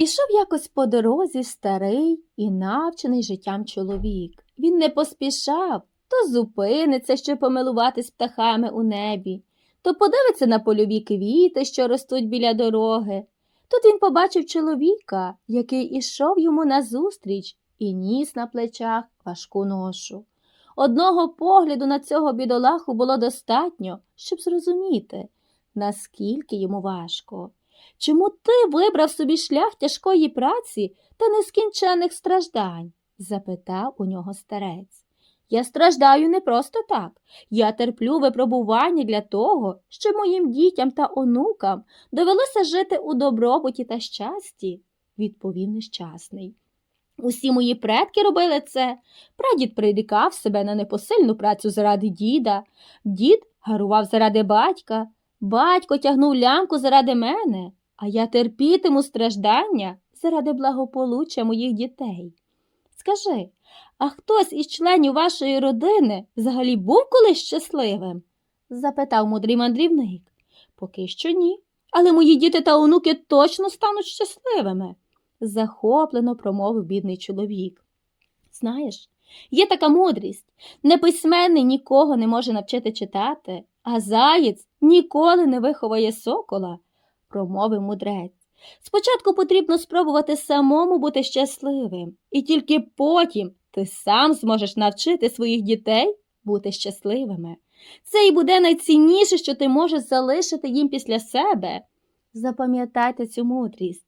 Ішов якось по дорозі старий і навчений життям чоловік. Він не поспішав, то зупиниться, щоб помилуватись птахами у небі, то подивиться на польові квіти, що ростуть біля дороги. Тут він побачив чоловіка, який ішов йому назустріч і ніс на плечах важку ношу. Одного погляду на цього бідолаху було достатньо, щоб зрозуміти, наскільки йому важко. Чому ти вибрав собі шлях тяжкої праці та нескінченних страждань? запитав у нього старець. Я страждаю не просто так. Я терплю випробування для того, щоб моїм дітям та онукам довелося жити у добробуті та щасті, відповів нещасний. Усі мої предки робили це. Прадід прирікав себе на непосильну працю заради діда, дід гарував заради батька, батько тягнув лямку заради мене, а я терпітиму страждання заради благополуччя моїх дітей. Скажи, а хтось із членів вашої родини взагалі був колись щасливим? запитав мудрий мандрівник. Поки що ні, але мої діти та онуки точно стануть щасливими, захоплено промовив бідний чоловік. Знаєш, є така мудрість неписьменний нікого не може навчити читати, а заєць ніколи не виховає сокола, промовив мудрець. Спочатку потрібно спробувати самому бути щасливим, і тільки потім ти сам зможеш навчити своїх дітей бути щасливими. Це і буде найцінніше, що ти можеш залишити їм після себе. Запам'ятайте цю мудрість.